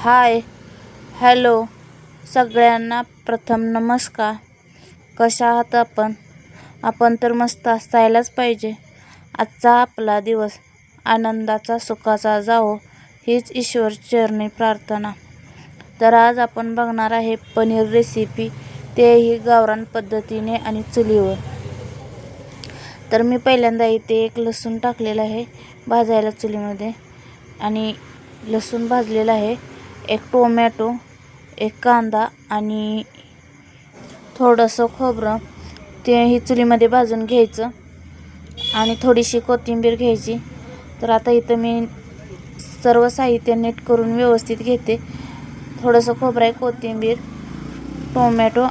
हाय. Hello. सगळ्यांना प्रथम नमस्कार. कशा आहात आपण? आपण तर मस्त असायलाच पाहिजे. आजचा आपला दिवस आनंदाचा सुखाचा जावो हीच ईश्वर चरणी प्रार्थना. तर आज आपण बघणार आहे पनीर रेसिपी तेही गावरान पद्धतीने आणि चुलीवर. तर मी पहिल्यांदा इथे एक लसूण टाकलेलं आहे भाजायला चुलीमध्ये. आणि लसूण भाजलेला आहे. एक टोमॅटो एक कांदा आणि थोडंसं खोबरं. तेही चुलीमध्ये भाजून घ्यायचं आणि थोडीशी कोथिंबीर घ्यायची. तर आता इथं मी सर्व साहित्य नीट करून व्यवस्थित घेते. थोडंसं खोबरं आहे कोथिंबीर टोमॅटो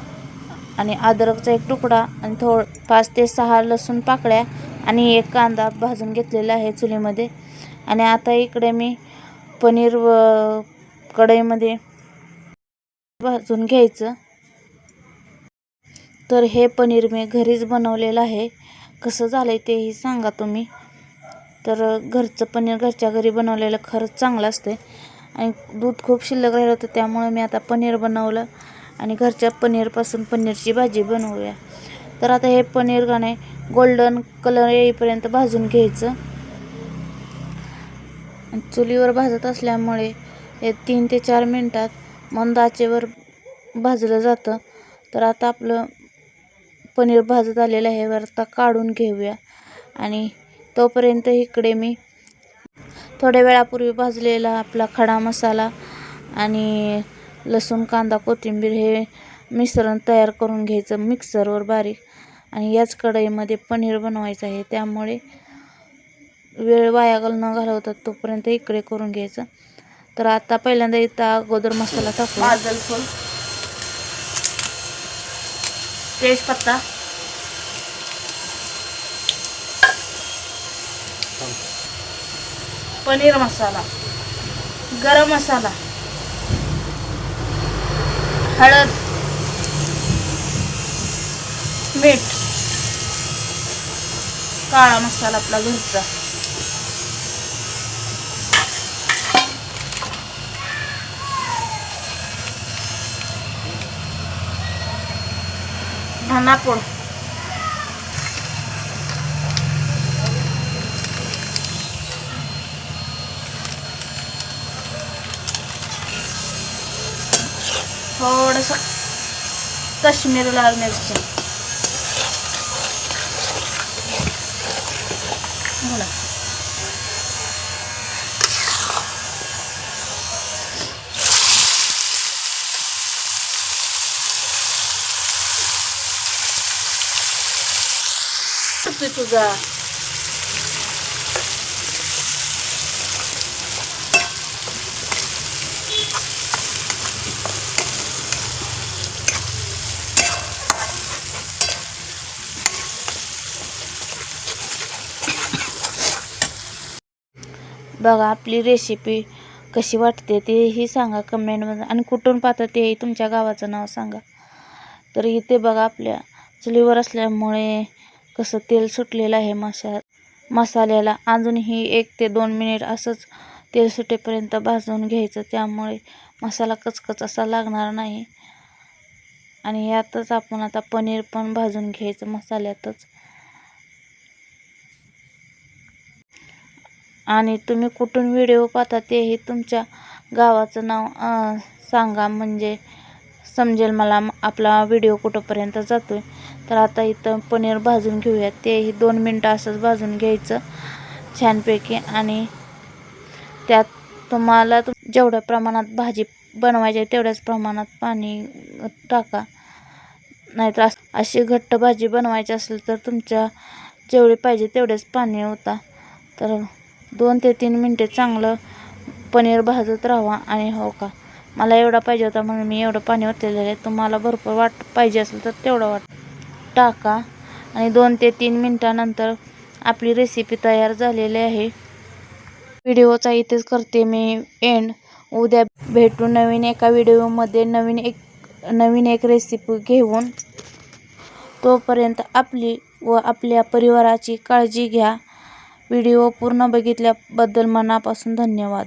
आणि अद्रकचा एक तुकडा आणि थोड पाच ते सहा लसूण पाकळ्या आणि एक कांदा भाजून घेतलेला आहे चुलीमध्ये. आणि आता इकडे मी पनीर व कढईमध्ये भाजून घ्यायचं. तर हे पनीर मी घरीच बनवलेलं आहे. कसं झालं आहे तेही सांगा तुम्ही. तर घरचं पनीर घरच्या घरी बनवलेलं खरंच चांगलं असते आणि दूध खूप शिल्लक राहिलं होतं त्यामुळे मी आता पनीर बनवलं. आणि घरच्या पनीरपासून पनीरची भाजी बनवूया. तर आता हे पनीर गाणे गोल्डन कलर येईपर्यंत भाजून घ्यायचं. चुलीवर भाजत असल्यामुळे हे तीन ते चार मिनटात मंद आचेवर भाजलं जातं. तर आता आपलं पनीर भाजत आलेलं आहे. वर आता काढून घेऊया. आणि तोपर्यंत इकडे मी थोड्या वेळापूर्वी भाजलेला आपला खडा मसाला आणि लसूण कांदा कोथिंबीर हे मिश्रण तयार करून घ्यायचं मिक्सरवर बारीक. आणि याच कढईमध्ये पनीर बनवायचं आहे. त्यामुळे वेळ वाया न घालवतात. तोपर्यंत इकडे करून घ्यायचं. तर आता पहिल्यांदा इथं अगोदर मसाला टाकू माजल फुल. तेजपत्ता पनीर मसाला. गरम मसाला. हळद. मीठ. काळा मसाला आपला घरचा. धनापूड थोडस काश्मीरी लाल मिरची बोला करतोय तुझा बघा आपली रेसिपी कशी वाटते तेही सांगा कमेंटमध्ये आणि कुठून पाहता तेही तुमच्या गावाचं नाव सांगा. तर इथे बघा आपल्या चुलीवर असल्यामुळे कसं तेल सुटलेलं आहे मसा मसाल्याला. अजूनही एक ते दोन मिनिट असंच तेल सुटेपर्यंत भाजून घ्यायचं. त्यामुळे मसाला कचकच असा लागणार नाही. आणि यातच आपण आता पनीर पण भाजून घ्यायचं मसाल्यातच. आणि तुम्ही कुठून व्हिडिओ पाहता तेही तुमच्या गावाचं नाव सांगा. म्हणजे समजेल मला आपला व्हिडिओ कुठंपर्यंत जातो आहे तर आता इथं पनीर भाजून घेऊयात. तेही दोन मिनटं असंच भाजून घ्यायचं छानपैकी. आणि त्यात तुम्हाला तुम जेवढ्या प्रमाणात भाजी बनवायची आहे तेवढ्याच प्रमाणात पाणी टाका. नाहीतर अशी घट्ट भाजी बनवायची असेल तर तुमच्या जेवढे पाहिजे तेवढेच पाणी होता तर दोन ते तीन मिनटे चांगलं पनीर भाजत राहा आणि हो का. मला एवढा पाहिजे होता म्हणून मी एवढं पाणी ओतलेलं आहे तुम्हाला भरपूर वाट पाहिजे असेल तर तेवढं वाट टाका. आणि दोन ते तीन मिनटानंतर आपली रेसिपी तयार झालेली आहे. व्हिडिओचा इथेच करते मी एंड उद्या भेटू नवीन एका व्हिडिओमध्ये नवीन एक नवीन एक रेसिपी घेऊन. तोपर्यंत आपली व आपल्या परिवाराची काळजी घ्या. व्हिडिओ पूर्ण बघितल्याबद्दल मनापासून धन्यवाद.